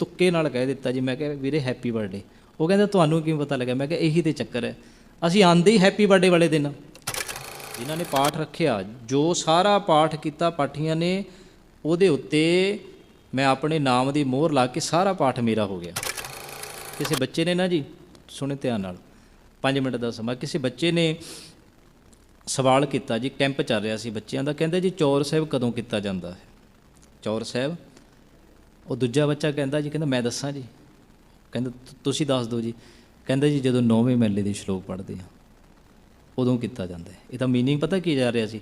ਤੁੱਕੇ ਨਾਲ ਕਹਿ ਦਿੱਤਾ ਜੀ, ਮੈਂ ਕਿਹਾ, ਵੀਰੇ ਹੈਪੀ ਬਰਥਡੇ ਉਹ ਕਹਿੰਦਾ, ਤੁਹਾਨੂੰ ਕਿਵੇਂ ਪਤਾ ਲੱਗਾ ਮੈਂ ਕਿਹਾ, ਇਹੀ ਤੇ ਚੱਕਰ ਹੈ। ਅਸੀਂ ਆਂਦੇ ਹੀ ਹੈਪੀ ਬਰਥਡੇ ਵਾਲੇ ਦਿਨ। ਜਿਨ੍ਹਾਂ ਨੇ ਪਾਠ ਰੱਖਿਆ। ਜੋ ਸਾਰਾ ਪਾਠ ਕੀਤਾ, ਪਾਠੀਆਂ ਨੇ, ਉਹਦੇ ਉੱਤੇ ਮੈਂ ਆਪਣੇ ਨਾਮ ਦੀ ਮੋਹਰ ਲਾ ਕੇ ਸਾਰਾ ਪਾਠ ਮੇਰਾ ਹੋ ਗਿਆ। ਕਿਸੇ ਬੱਚੇ ਨੇ ਨਾ ਜੀ, ਸੁਣੇ ਧਿਆਨ ਨਾਲ 5 ਮਿੰਟ ਦਾ ਸਮਾਂ, ਕਿਸੇ ਬੱਚੇ ਨੇ ਸਵਾਲ ਕੀਤਾ ਜੀ, ਕੈਂਪ ਚੱਲ ਰਿਹਾ ਸੀ ਬੱਚਿਆਂ ਦਾ, ਕਹਿੰਦੇ ਜੀ, ਚੌਰ ਸਾਹਿਬ ਕਦੋਂ ਕੀਤਾ ਜਾਂਦਾ ਹੈ? ਚੌਰ ਸਾਹਿਬ ਉਹ ਦੂਜਾ ਬੱਚਾ ਕਹਿੰਦਾ ਜੀ, ਕਹਿੰਦਾ ਮੈਂ ਦੱਸਾਂ ਜੀ। ਕਹਿੰਦਾ ਤੁਸੀਂ ਦੱਸ ਦਿਓ ਜੀ। ਕਹਿੰਦਾ ਜੀ, ਜਦੋਂ ਨੌਵੇਂ ਮਹਿਲੇ ਦੇ ਸ਼ਲੋਕ ਪੜ੍ਹਦੇ ਆ, ਉਦੋਂ ਕੀਤਾ ਜਾਂਦਾ ਹੈ। ਇਹਦਾ ਮੀਨਿੰਗ ਪਤਾ ਕੀ ਜਾ ਰਿਹਾ ਸੀ?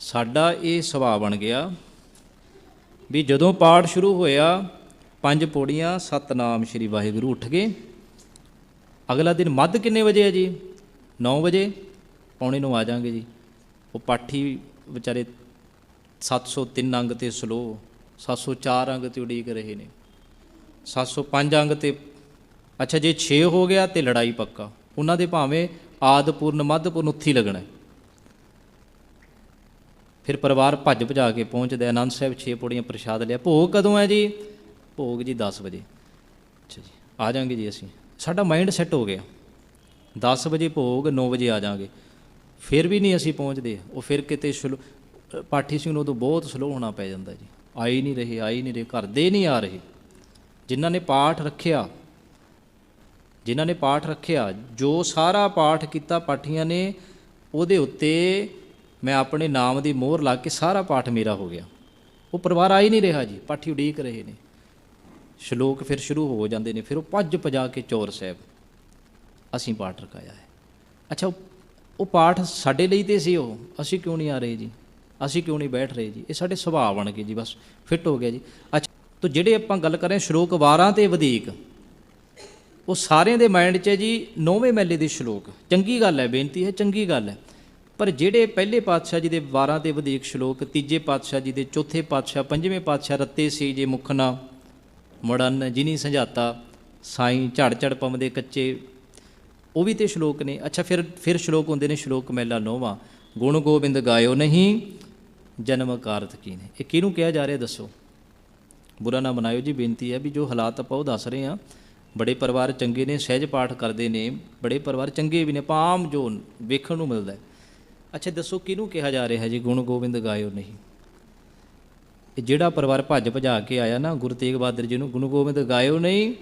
ਸਾਡਾ ਇਹ ਸੁਭਾਅ ਬਣ ਗਿਆ ਵੀ ਜਦੋਂ ਪਾਠ ਸ਼ੁਰੂ ਹੋਇਆ, ਪੰਜ ਪੌੜੀਆਂ, ਸਤਨਾਮ ਸ਼੍ਰੀ ਵਾਹਿਗੁਰੂ ਉੱਠ ਗਏ। ਅਗਲਾ ਦਿਨ ਮੱਧ ਕਿੰਨੇ ਵਜੇ ਹੈ ਜੀ? 9 ਵਜੇ? ਪੌਣੇ ਨੂੰ ਆ ਜਾਾਂਗੇ ਜੀ। ਉਹ ਪਾਠੀ ਵਿਚਾਰੇ 703 ਅੰਗ ਤੇ ਸਲੋ 704 ਅੰਗ ਤੇ ਉਡੀਕ ਰਹੇ ਨੇ। 705 ਅੰਗ ਤੇ, ਅੱਛਾ, ਜੇ 6 ਹੋ ਗਿਆ ਤੇ ਲੜਾਈ ਪੱਕਾ। ਉਹਨਾਂ ਦੇ ਭਾਵੇਂ ਆਦਪੂਰਨ, ਮੱਧਪੂਰਨ ਉੱਥੀ ਲੱਗਣਾ ਫਿਰ ਪਰਿਵਾਰ ਭੱਜ ਭਜਾ ਕੇ ਪਹੁੰਚਦਾ ਆਨੰਦ ਸਾਹਿਬ 6 ਪੌੜੀਆਂ ਪ੍ਰਸ਼ਾਦ ਲਿਆ। ਭੋਗ ਕਦੋਂ ਹੈ ਜੀ? ਭੋਗ ਜੀ 10 ਵਜੇ। ਅੱਛਾ ਜੀ, ਆ ਜਾਾਂਗੇ ਜੀ ਅਸੀਂ। ਸਾਡਾ ਮਾਈਂਡ ਸੈੱਟ ਹੋ ਗਿਆ। 10 ਵਜੇ ਭੋਗ 9 ਵਜੇ ਆ ਜਾਾਂਗੇ। ਫਿਰ ਵੀ ਨਹੀਂ ਅਸੀਂ ਪਹੁੰਚਦੇ। ਉਹ ਫਿਰ ਕਿਤੇ ਸ਼ੁਲ- ਪਾਠੀ ਸਿੰਘ ਨੂੰ ਉਦੋਂ ਬਹੁਤ ਸਲੋ ਹੋਣਾ ਪੈ ਜਾਂਦਾ ਜੀ। ਆ ਨਹੀਂ ਰਹੇ ਆ ਨਹੀਂ ਰਹੇ, ਘਰ ਦੇ ਨਹੀਂ ਆ ਰਹੇ। ਜਿਨ੍ਹਾਂ ਨੇ ਪਾਠ ਰੱਖਿਆ, ਜਿਨ੍ਹਾਂ ਨੇ ਪਾਠ ਰੱਖਿਆ, ਜੋ ਸਾਰਾ ਪਾਠ ਕੀਤਾ ਪਾਠੀਆਂ ਨੇ, ਉਹਦੇ ਉੱਤੇ ਮੈਂ ਆਪਣੇ ਨਾਮ ਦੀ ਮੋਹਰ ਲਾ ਕੇ ਸਾਰਾ ਪਾਠ ਮੇਰਾ ਹੋ ਗਿਆ। ਉਹ ਪਰਿਵਾਰ ਆ ਹੀ ਨਹੀਂ ਰਿਹਾ ਜੀ, ਪਾਠੀ ਉਡੀਕ ਰਹੇ ਨੇ। ਸ਼ਲੋਕ ਫਿਰ ਸ਼ੁਰੂ ਹੋ ਜਾਂਦੇ ਨੇ, ਫਿਰ ਉਹ ਭੱਜ ਭਜਾ ਕੇ ਚੌਰ ਸਾਹਿਬ, ਅਸੀਂ ਪਾਠ ਰਕਾਇਆ ਹੈ। ਅੱਛਾ ਉਹ- ਉਹ ਪਾਠ ਸਾਡੇ ਲਈ ਤੇ ਸੀ ਉਹ, ਅਸੀਂ ਕਿਉਂ ਨਹੀਂ ਆ ਰਹੇ ਜੀ? ਅਸੀਂ ਕਿਉਂ ਨਹੀਂ ਬੈਠ ਰਹੇ ਜੀ? ਇਹ ਸਾਡੇ ਸੁਭਾਅ ਬਣ ਗਏ ਜੀ ਬਸ ਫਿੱਟ ਹੋ ਗਿਆ ਜੀ। ਅੱਛਾ, ਤਾਂ ਜਿਹੜੇ ਆਪਾਂ ਗੱਲ ਕਰ ਰਹੇ ਹਾਂ ਸ਼ਲੋਕ ਵਾਰਾਂ ਤੇ ਵਧੇਕ, ਉਹ ਸਾਰਿਆਂ ਦੇ ਮਾਈਂਡ 'ਚ ਹੈ ਜੀ, ਨੌਵੇਂ ਮਹਿਲੇ ਦੇ ਸ਼ਲੋਕ। ਚੰਗੀ ਗੱਲ ਹੈ, ਬੇਨਤੀ ਹੈ, ਚੰਗੀ ਗੱਲ ਹੈ। ਪਰ ਜਿਹੜੇ ਪਹਿਲੇ ਪਾਤਸ਼ਾਹ ਜੀ ਦੇ 12 ਤੇ ਵਧੇਕ ਸ਼ਲੋਕ, ਤੀਜੇ ਪਾਤਸ਼ਾਹ ਜੀ ਦੇ ਚੌਥੇ ਪਾਤਸ਼ਾਹ, ਪੰਜਵੇਂ ਪਾਤਸ਼ਾਹ ਰੱਤੇ ਸੀ ਜੇ ਮੁਖਨਾ, ਮੜਨ ਜਿਨੀ ਸੰਝਾਤਾ, ਸਾਈਂ ਝੜ ਝੜ ਪਵਦੇ ਕੱਚੇ, ਉਹ ਵੀ ਤੇ ਸ਼ਲੋਕ ਨੇ। ਅੱਛਾ, ਫਿਰ ਫਿਰ ਸ਼ਲੋਕ ਹੁੰਦੇ ਨੇ ਸ਼ਲੋਕ ਮਹਿਲਾ ਨੌਵਾਂ। ਗੁਣ ਗੋਬਿੰਦ ਗਾਇਓ ਨਹੀਂ ਜਨਮ ਕਾਰਤ ਕੀ ਨੇ? ਇਹ ਕਿਹਨੂੰ ਕਿਹਾ ਜਾ ਰਿਹਾ? ਦੱਸੋ। ਬੁਰਾ ਨਾ ਮਨਾਇਓ ਜੀ, ਬੇਨਤੀ ਹੈ ਵੀ ਜੋ ਹਾਲਾਤ ਆਪਾਂ ਉਹ ਦੱਸ ਰਹੇ ਹਾਂ। ਬੜੇ ਪਰਿਵਾਰ ਚੰਗੇ ਨੇ, ਸਹਿਜ ਪਾਠ ਕਰਦੇ ਨੇ, ਬੜੇ ਪਰਿਵਾਰ ਚੰਗੇ ਵੀ ਨੇ, ਆਪਾਂ ਜੋ ਵੇਖਣ ਨੂੰ ਮਿਲਦਾ ਅੱਛਾ, ਦੱਸੋ ਕਿਹਨੂੰ ਕਿਹਾ ਜਾ ਰਿਹਾ ਜੀ, ਗੁਣ ਗੋਬਿੰਦ ਗਾਇਓ ਨਹੀਂ। ਇਹ ਜਿਹੜਾ ਪਰਿਵਾਰ ਭੱਜ ਭਜਾ ਕੇ ਆਇਆ ਨਾ, ਗੁਰੂ ਤੇਗ ਬਹਾਦਰ ਜੀ ਨੂੰ, ਗੁਣ ਗੋਬਿੰਦ ਗਾਇਓ ਨਹੀਂ,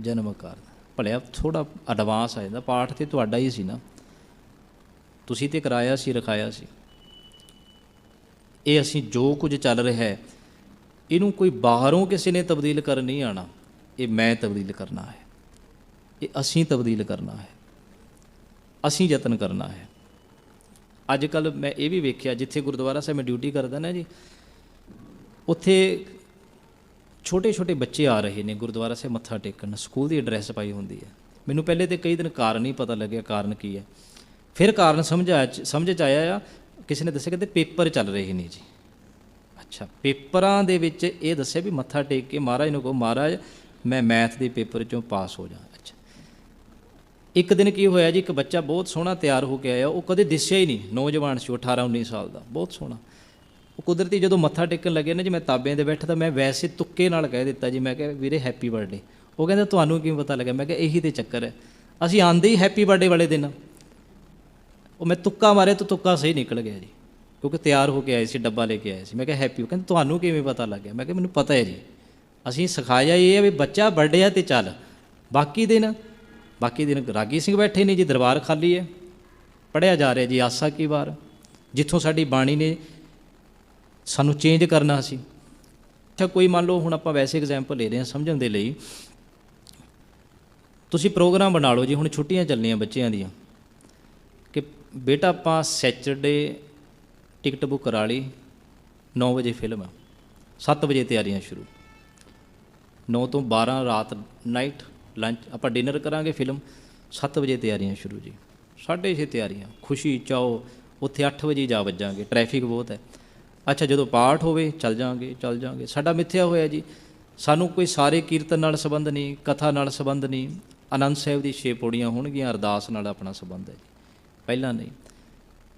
ਜਨਮ ਕਰ ਭਲਿਆ ਥੋੜਾ ਐਡਵਾਂਸ ਆ ਜਾਂਦਾ, ਪਾਠ ਤੇ ਤੁਹਾਡਾ ਹੀ ਸੀ ਨਾ। ਤੁਸੀਂ ਤੇ ਕਰਾਇਆ ਸੀ, ਰਖਾਇਆ ਸੀ। ਇਹ ਅਸੀਂ ਜੋ ਕੁਝ ਚੱਲ ਰਿਹਾ ਹੈ, ਇਹਨੂੰ ਕੋਈ ਬਾਹਰੋਂ ਕਿਸੇ ਨੇ ਤਬਦੀਲ ਕਰਨ ਨਹੀਂ ਆਣਾ ਇਹ ਮੈਂ ਤਬਦੀਲ ਕਰਨਾ ਹੈ। ਇਹ ਅਸੀਂ ਤਬਦੀਲ ਕਰਨਾ ਹੈ। ਅਸੀਂ ਯਤਨ ਕਰਨਾ ਹੈ। ਅੱਜ ਕੱਲ ਮੈਂ ਇਹ ਵੀ ਵੇਖਿਆ, ਜਿੱਥੇ ਗੁਰਦੁਆਰਾ ਸਾਹਿਬ ਮੈਂ ਡਿਊਟੀ ਕਰਦਾ ਨਾ ਜੀ, ਉੱਥੇ ਛੋਟੇ ਛੋਟੇ ਬੱਚੇ ਆ ਰਹੇ ਨੇ, ਗੁਰਦੁਆਰਾ ਸਾਹਿਬ ਮੱਥਾ ਟੇਕਣ, ਸਕੂਲ ਦੀ ਐਡਰੈਸ ਪਾਈ ਹੁੰਦੀ ਹੈ। ਮੈਨੂੰ ਪਹਿਲੇ ਤੇ ਕਈ ਦਿਨ ਕਾਰਨ ਹੀ ਪਤਾ ਲੱਗਿਆ ਕਾਰਨ ਕੀ ਹੈ। ਫਿਰ ਕਾਰਨ ਸਮਝ ਆਇਆ ਸਮਝ ਚ ਆਇਆ ਆ ਕਿਸੇ ਨੇ ਦੱਸਿਆ ਕਹਿੰਦੇ ਪੇਪਰ ਚੱਲ ਰਹੇ ਨੇ ਜੀ। ਅੱਛਾ, ਪੇਪਰਾਂ ਦੇ ਵਿੱਚ ਇਹ ਦੱਸਿਆ ਵੀ ਮੱਥਾ ਟੇਕ ਕੇ ਮਹਾਰਾਜ ਨੂੰ ਕਹੋ, ਮਹਾਰਾਜ, ਮੈਂ ਮੈਥ ਦੇ ਪੇਪਰ ਚੋਂ ਪਾਸ ਹੋ ਜਾ ਅੱਛਾ। ਇੱਕ ਦਿਨ ਕੀ ਹੋਇਆ ਜੀ, ਇੱਕ ਬੱਚਾ ਬਹੁਤ ਸੋਹਣਾ ਤਿਆਰ ਹੋ ਕੇ ਆਇਆ, ਉਹ ਕਦੇ ਦਿਸਿਆ ਹੀ ਨਹੀਂ, ਨੌਜਵਾਨ ਸੀ 18 19 ਸਾਲ ਦਾ, ਬਹੁਤ ਸੋਹਣਾ। ਉਹ ਕੁਦਰਤੀ ਜਦੋਂ ਮੱਥਾ ਟੇਕਣ ਲੱਗੇ ਨਾ ਜੀ, ਮੈਂ ਤਾਬਿਆਂ ਦੇ ਬੈਠਾ ਤਾਂ ਮੈਂ ਵੈਸੇ ਤੁੱਕੇ ਨਾਲ ਕਹਿ ਦਿੱਤਾ ਜੀ, ਮੈਂ ਕਿਹਾ, ਵੀਰੇ, ਹੈਪੀ ਬਰਥਡੇ। ਉਹ ਕਹਿੰਦਾ, ਤੁਹਾਨੂੰ ਕਿਵੇਂ ਪਤਾ ਲੱਗਾ ਮੈਂ ਕਿਹਾ, ਇਹੀ ਤੇ ਚੱਕਰ ਹੈ। ਅਸੀਂ ਆਂਦੇ ਹੀ ਹੈਪੀ ਬਰਥਡੇ ਵਾਲੇ ਦਿਨ। ਉਹ ਮੈਂ ਤੁੱਕਾ ਮਾਰਿਆ ਤਾਂ ਤੁੱਕਾ ਸਹੀ ਨਿਕਲ ਗਿਆ ਜੀ। ਕਿਉਂਕਿ ਤਿਆਰ ਹੋ ਕੇ ਆਏ ਸੀ, ਡੱਬਾ ਲੈ ਕੇ ਆਏ ਸੀ। ਮੈਂ ਕਿਹਾ ਹੈਪੀ ਉਹ ਕਹਿੰਦੇ, ਤੁਹਾਨੂੰ ਕਿਵੇਂ ਪਤਾ ਲੱਗ ਗਿਆ? ਮੈਂ ਕਿਹਾ, ਮੈਨੂੰ ਪਤਾ ਹੈ ਜੀ। ਅਸੀਂ ਸਿਖਾਇਆ ਇਹ ਹੈ ਵੀ ਬੱਚਾ ਵੱਡਿਆ ਆ ਤੇ ਚੱਲ। ਬਾਕੀ ਦਿਨ ਬਾਕੀ ਦਿਨ ਰਾਗੀ ਸਿੰਘ ਬੈਠੇ ਨੇ ਜੀ, ਦਰਬਾਰ ਖਾਲੀ ਹੈ। ਪੜਿਆ ਜਾ ਰਿਹਾ ਜੀ, ਆਸਾ ਕੀ ਵਾਰ। ਜਿੱਥੋਂ ਸਾਡੀ ਬਾਣੀ ਨੇ ਸਾਨੂੰ ਚੇਂਜ ਕਰਨਾ ਸੀ। ਅੱਛਾ, ਕੋਈ ਮੰਨ ਲਓ, ਹੁਣ ਆਪਾਂ ਵੈਸੇ ਐਗਜ਼ਾਮਪਲ ਲੈ ਰਹੇ ਹਾਂ ਸਮਝਣ ਦੇ ਲਈ। ਤੁਸੀਂ ਪ੍ਰੋਗਰਾਮ ਬਣਾ ਲਓ ਜੀ, ਹੁਣ ਛੁੱਟੀਆਂ ਚੱਲਣੀਆਂ ਬੱਚਿਆਂ ਦੀਆਂ। ਬੇਟਾ, ਆਪਾਂ ਸੈਚਰਡੇ ਟਿਕਟ ਬੁੱਕ ਕਰਾ ਲਈ। 9 ਵਜੇ ਫਿਲਮ ਆ। 7 ਵਜੇ ਤਿਆਰੀਆਂ ਸ਼ੁਰੂ। 9 ਤੋਂ 12 ਰਾਤ ਨਾਈਟ ਲੰਚ ਆਪਾਂ ਡਿਨਰ ਕਰਾਂਗੇ ਫਿਲਮ 7 ਵਜੇ ਤਿਆਰੀਆਂ ਸ਼ੁਰੂ ਜੀ। 6:30 ਤਿਆਰੀਆਂ। ਖੁਸ਼ੀ, ਚਾਓ, ਉੱਥੇ 8 ਵਜੇ ਜਾ ਵੱਜਾਂਗੇ। ਟ੍ਰੈਫਿਕ ਬਹੁਤ ਹੈ। ਅੱਛਾ, ਜਦੋਂ ਪਾਠ ਹੋਵੇ, ਚੱਲ ਜਾਾਂਗੇ ਚੱਲ ਜਾਾਂਗੇ। ਸਾਡਾ ਮਿੱਥਿਆ ਹੋਇਆ ਜੀ। ਸਾਨੂੰ ਕੋਈ ਸਾਰੇ ਕੀਰਤਨ ਨਾਲ ਸੰਬੰਧ ਨਹੀਂ, ਕਥਾ ਨਾਲ ਸੰਬੰਧ ਨਹੀਂ। ਆਨੰਦ ਸਾਹਿਬ ਦੀ ਛੇ ਪੌੜੀਆਂ ਹੋਣਗੀਆਂ। ਅਰਦਾਸ ਨਾਲ ਆਪਣਾ ਸੰਬੰਧ ਹੈ ਜੀ। ਪਹਿਲਾਂ ਨਹੀਂ।